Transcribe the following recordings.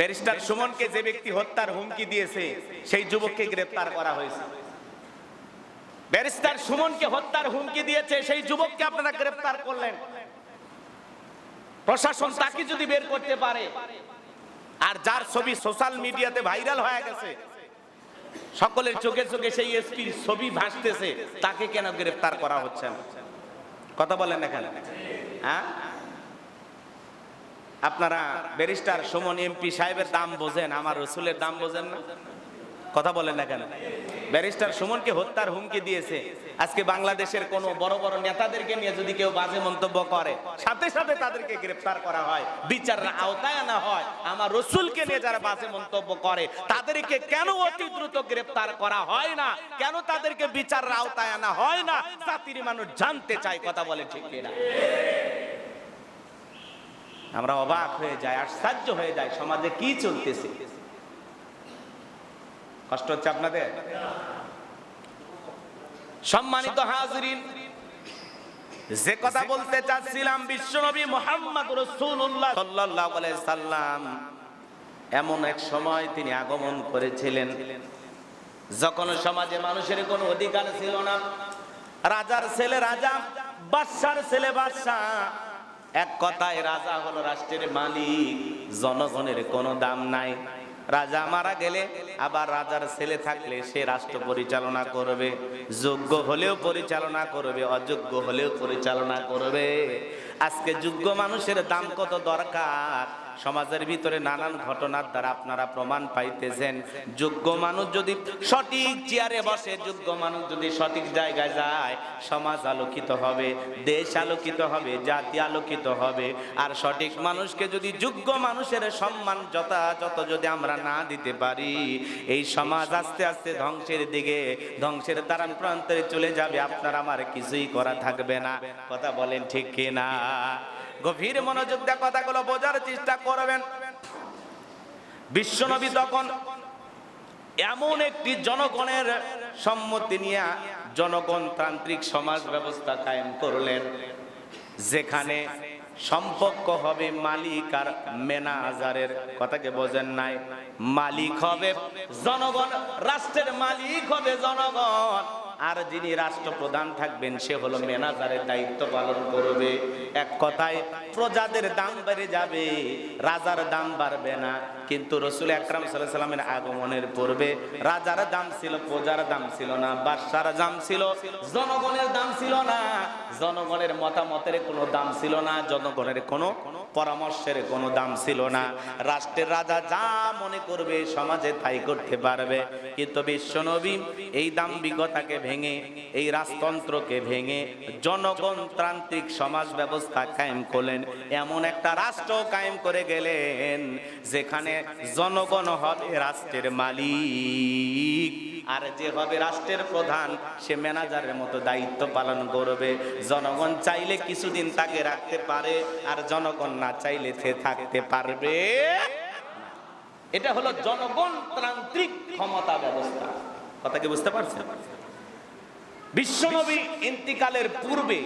Barrister সুমনকে যে ব্যক্তি হত্যার হুমকি দিয়েছে, সেই যুবককে গ্রেফতার করা হয়েছে। ব্যারিস্টার সুমনকে হত্যার হুমকি দিয়েছে, সেই যুবককে আপনারা গ্রেফতার করলেন। প্রশাসন তাকে যদি বের করতে পারে, আর যার ছবি সোশ্যাল মিডিয়াতে ভাইরাল হয়ে গেছে, সকলের চোখে চোখে সেই এসপির ছবি ভাসতেছে, তাকে কেন গ্রেফতার করা হচ্ছে না? কথা বলেন এখানে হ্যাঁ? আপনারা ব্যারিস্টার সুমন এমপি সাহেবের দাম বোঝেন, আমার রসুলের দাম বোঝেন না। কথা বলেন না কেন? ব্যারিস্টার সুমনকে হত্যার হুমকি দিয়েছে। আজকে বাংলাদেশের কোন বড় বড় নেতাদেরকে নিয়ে যদি কেউ বাজে মন্তব্য করে, সাথে সাথে তাদেরকে গ্রেফতার করা হয়, বিচারের আওতায় আনা হয়। আমার রসুলকে নিয়ে যারা বাজে মন্তব্য করে, তাদেরকে কেন অতি দ্রুত গ্রেফতার করা হয় না? কেন তাদেরকে বিচারের আওতায় আনা হয় না? জাতির মানুষ জানতে চায়, কথা বলে ঠিক কিনা? আমরা অবাক হয়ে যাই, আশ্চর্য হয়ে যায় সমাজে কি চলতেছে? কষ্ট হচ্ছে আপনাদের? সম্মানিত হাজরিন, যে কথা বলতে চাচ্ছিলাম, বিশ্বনবী মোহাম্মদ রসুল্লাহ আলাইহি সাল্লাম, এমন এক সময় তিনি আগমন করেছিলেন। যখন সমাজে মানুষের কোনো অধিকার ছিল না, রাজার ছেলে রাজা, বাদশার ছেলে বাদশাহ এক কথায় রাজা হলো রাষ্ট্রের মালিক, জনগণের কোনো দাম নাই। রাজা মারা গেলে আবার রাজার ছেলে থাকলে সে রাষ্ট্র পরিচালনা করবে। যোগ্য হলেও পরিচালনা করবে, অযোগ্য হলেও পরিচালনা করবে। আজকে যোগ্য মানুষের দাম কত দরকার? সমাজের ভিতরে নানান ঘটনার দ্বারা আপনারা প্রমাণ পাইতেছেন। যোগ্য মানুষ যদি সঠিক চেয়ারে বসে, যোগ্য মানুষ যদি সঠিক জায়গায় যায়, সমাজ আলোকিত হবে, দেশ আলোকিত হবে, জাতি আলোকিত হবে। আর সঠিক মানুষকে যদি যোগ্য মানুষের সম্মান যথাযথ যদি আমরা না দিতে পারি, এই সমাজ আস্তে আস্তে ধ্বংসের দিকে, ধ্বংসের দ্বারান প্রান্তরে চলে যাবে। আপনার আমার কিছুই করা থাকবে না। কথা বলেন ঠিক কিনা? গভীর মনোযোগ দিয়ে কথাগুলো বোঝার চেষ্টা করবেন। বিশ্বনবী তখন এমন একটি জনগণের সম্মতি নিয়ে জনগণতান্ত্রিক সমাজ ব্যবস্থা কায়েম করলেন, যেখানে সম্পর্ক হবে মালিক আর মেনাজারের। কথাকে বোঝেন নাই, মালিক হবে জনগণ, রাষ্ট্রের মালিক হবে জনগণ। আর যিনি রাষ্ট্রপ্রধান থাকবেন, সে হলো ম্যানেজারের দায়িত্ব পালন করবে। এক কথায়, প্রজাদের দাম বেড়ে যাবে, রাজার দাম বাড়বে না। কিন্তু রসুল আকরাম সাল্লাহ সাল্লামের আগমনের পূর্বে রাজার দাম ছিল, প্রজার দাম ছিল না, বাদশার দাম ছিল, জনগণের দাম ছিল না। জনগণের মতামতের কোনো দাম ছিল না, জনগণের কোনো পরামর্শের কোনো দাম ছিল না। রাষ্ট্রের রাজা যা মনে করবে সমাজে তাই করতে পারবে। কিন্তু বিশ্বনবী এই দাম্ভিকতাকে ভেঙে, এই রাজতন্ত্রকে ভেঙে জনগণতান্ত্রিক সমাজ ব্যবস্থা কায়েম করলেন। এমন একটা রাষ্ট্র কায়েম করে গেলেন যেখানে জনগণ হবে রাষ্ট্রের মালিক। আর যে হবে রাষ্ট্রের প্রধান, সে ম্যানেজারের মতো দায়িত্ব পালন করবে। জনগণ চাইলে কিছুদিন তাকে রাখতে পারে, আর জনগণ না চাইলে সে থাকতে পারবে। এটা হলো জনগণতান্ত্রিক ক্ষমতা ব্যবস্থা। কথা কি বুঝতে পারছেন? বিশ্বনবী ইন্তিকালের পূর্বে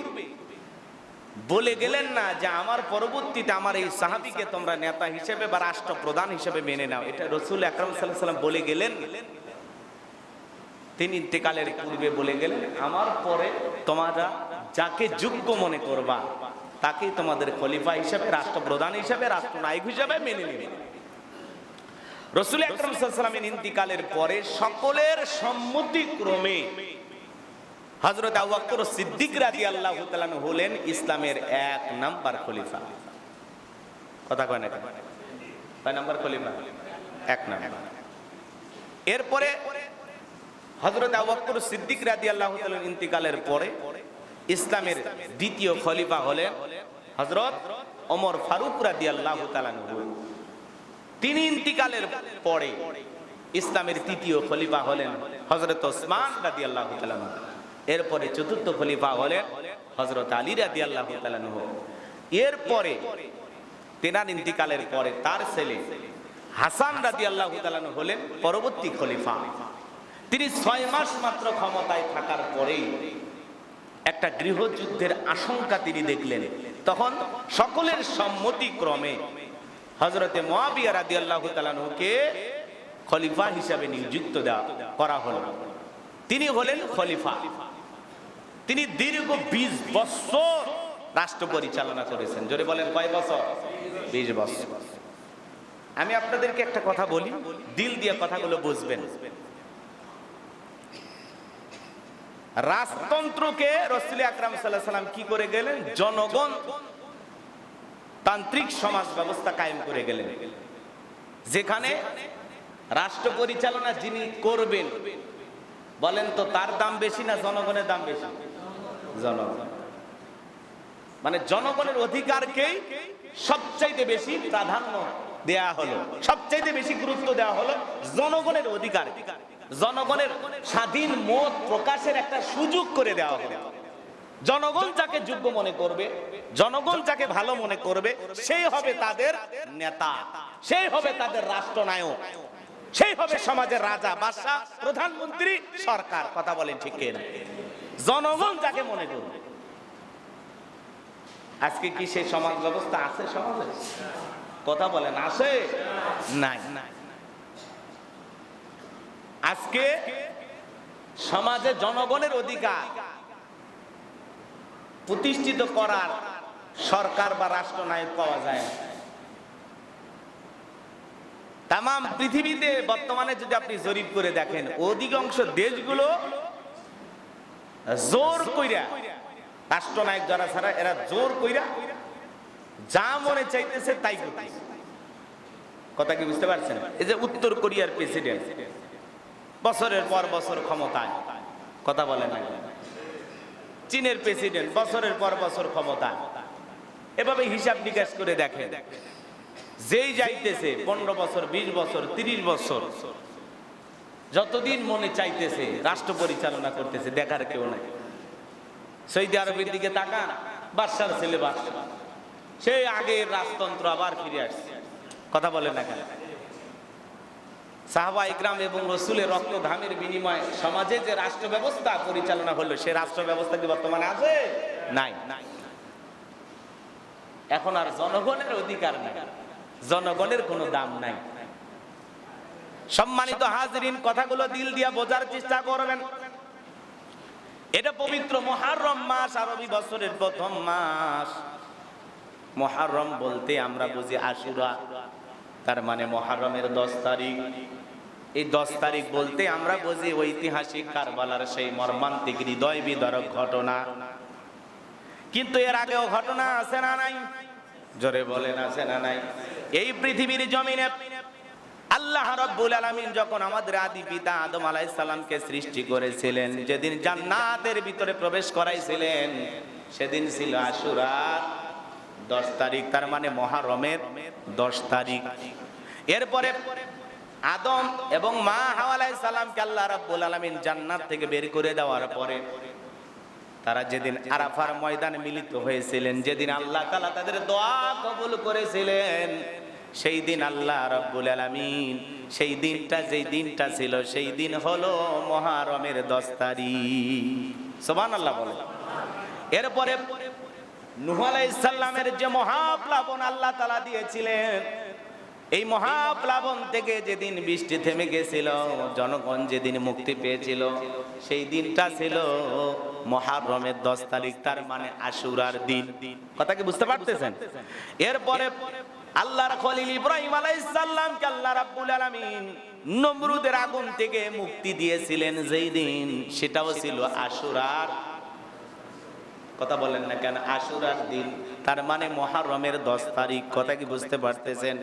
বলে গেলেন না যে আমার পরবর্তীতে আমার এই সাহাবিকে তোমরা নেতা হিসেবে বা রাষ্ট্রপ্রধান হিসেবে মেনে নাও। এটা রসুল আকরম সাল্লাম বলে গেলেন। তিনি ইন্তেকালের পূর্বে বলে গেলেন, আমার পরে তোমরা যাকে যোগ্য মনে করবা তাকেই তোমাদের খলিফা হিসেবে, রাষ্ট্রপ্রধান হিসেবে, রাষ্ট্রনায়ক হিসেবে মেনে নেবে। রসুল আকরম সাল্লামের ইন্তিকালের পরে সকলের সম্মতিক্রমে হজরত আবুবকর সিদ্দিক রাজি আল্লাহ হলেন ইসলামের এক নাম্বার খলিফা। কথা কয় না কয় নাম্বার খলিফা? এক নাম্বার। এরপরে হজরত আবুবকর সিদ্দিক রাজি আল্লাহ ইন্তিকালের পরে ইসলামের দ্বিতীয় খলিফা হলেন হজরত ওমর ফারুক রাজি আল্লাহ তিনি ইন্তিকালের পরে ইসলামের তৃতীয় খলিফা হলেন হজরত ওসমান রাজি আল্লাহ এরপরে চতুর্থ খলিফা হলেন হজরত আলী রাজি আল্লাহ এরপরে তেনার ইন্তিকালের পরে তার ছেলে হাসান রাজি আল্লাহ হলেন পরবর্তী খলিফা। তিনি ছয় মাস মাত্র ক্ষমতায় থাকার পরেই একটা গৃহযুদ্ধের আশঙ্কা তিনি দেখলেন। তখন সকলের সম্মতি ক্রমে হজরতে মহাবিয়া রাদি আল্লাহ তালানুকে খলিফা হিসাবে নিযুক্ত দেওয়া করা হল। তিনি হলেন খলিফা। তিনি দীর্ঘ বিশ বছর রাষ্ট্র পরিচালনা করেছেন। জোরে বলেন, কয় বছর? বিশ বছর। আমি আপনাদেরকে একটা কথা বলি, দিল দিয়ে কথাগুলো বুঝবেন। রাজতন্ত্রকে রসুল আকরাম সাল্লাহ সাল্লাম কি করে গেলেন? জনগণ তান্ত্রিক সমাজ ব্যবস্থা কায়েম করে গেলেন। যেখানে রাষ্ট্র পরিচালনা যিনি করবেন, বলেন তো তার দাম বেশি না জনগণের দাম বেশি? জনগণ। মানে জনগণের অধিকারকেই সবচাইতে বেশি প্রাধান্য দেয়া হলো, সবচাইতে বেশি গুরুত্ব দেওয়া হলো জনগণের অধিকার জনগণের স্বাধীন মত প্রকাশের একটা সুযোগ করে দেওয়া হলো জনগণ যাকে যোগ্য মনে করবে, জনগণ যাকে ভালো মনে করবে, সেই হবে তাদের নেতা, সেই হবে তাদের রাষ্ট্রনায়ক, সেই হবে সমাজের রাজা, বাদশাহ, প্রধানমন্ত্রী, সরকার। কথা বলেন ঠিক না জনগণ যাকে মনে করবে। আজকে কি সেই সমাজ ব্যবস্থা আছে সমাজে? কথা বলেন, আছে? নাই নাই। আজকে সমাজে জনগণের অধিকার প্রতিষ্ঠিত করার সরকার বা রাষ্ট্রনায়ক পাওয়া যায় তাম পৃথিবীতে বর্তমানে যদি আপনি জরিপ করে দেখেন, অধিকাংশ দেশগুলো জোর কইরা, রাষ্ট্রনায়ক যারা ছাড়া এরা জোর কইরা যা মনে চাইতেছে তাই কথা কি বুঝতে পারছেন? এই যে উত্তর কোরিয়ার প্রেসিডেন্ট বছরের পর বছর ক্ষমতায়। কথা বলে না চীনের প্রেসিডেন্ট বছরের পর বছর ক্ষমতায়। এভাবে হিসাব নিকাশ করে দেখেন। যেই যাইতেছে, পনেরো বছর, বিশ বছর, তিরিশ বছর, যতদিন মনে চাইতেছে, রাষ্ট্র পরিচালনা করতেছে, দেখার কেউ নাই। সৌদি আরবের দিকে তাকান, বাদশার ছেলে বাদশা। সেই আগের রাজতন্ত্র আবার ফিরে আসছে। কথা বলে না কেন? সাহাবা ইকরাম এবং রসুলের রক্ত ঘামের বিনিময়ে সমাজে যে রাষ্ট্র ব্যবস্থা পরিচালনা হলো, সে রাষ্ট্র ব্যবস্থা কি বর্তমানে আছে? নাই। এখন আর জনগণের অধিকার নাই। জনগণের কোনো দাম নাই। সম্মানিত হাজরিন, কথাগুলো দিল দিয়া বোঝার চেষ্টা করবেন। এটা পবিত্র মহারম মাস, আরবি বছরের প্রথম মাস। মহারম বলতে আমরা বুঝি আশুরা। তার মানে মহারমের দশ তারিখ। এই দশ তারিখ বলতে আমরা বুঝি ঐতিহাসিক কারবালার সেই মর্মান্তিক হৃদয় বিদরক ঘটনা। কিন্তু এর আগেও ঘটনা আছে না নাই? জোরে বলেন, আছে না নাই? এই পৃথিবীর জমিনে আল্লাহ রাব্বুল আলামিন যখন আমাদের আদি পিতা আদম আলাইহিস সালামকে সৃষ্টি করেছিলেন, যেদিন জান্নাতের ভিতরে প্রবেশ করাইছিলেন, সেদিন ছিল আশুরা দশ তারিখ, তার মানে মহারমের দশ তারিখ। এরপরে আদম এবং মা হাওয়া আলাইহিস সালামকে আল্লাহ রাব্বুল আলামিন জান্নাত থেকে বের করে দেওয়ার পরে তারা যেদিন আরাফার ময়দানে মিলিত হয়েছিলেন, যেদিন আল্লাহ তালা তাদের দোয়া কবুল করেছিলেন, সেই দিন আল্লাহ রব্বুল আলামিন, সেই দিনটা যেই দিনটা ছিল, সেই দিন হলো মহারমের দশ তারিখ। সোবান আল্লাহ বলে এরপরে নুহ আলাইসাল্লামের যে মহাপ্লাবন আল্লাহ তালা দিয়েছিলেন, এই মহাপ্লাবন থেকে যেদিন বৃষ্টি থেমে গেছিল, জনগণ যেদিন মুক্তি পেয়েছিল, সেই দিনটা ছিল মহারমের দশ তারিখ, তার মানে আশুরার দিন। কথা কি বুঝতে পারতেছেন? এরপরে আল্লাহর খলিল ইব্রাহিম আলাইসাল্লামকে আল্লাহ রাব্বুল আলামিন নমরুদের আগুন থেকে মুক্তি দিয়েছিলেন যেই দিন, সেটাও ছিল আশুরার কথা বলেন না কেন? আশুরার দিন, তার মানে মহারমের দশ তারিখ, কথা কি বুঝতে পারতেছেন?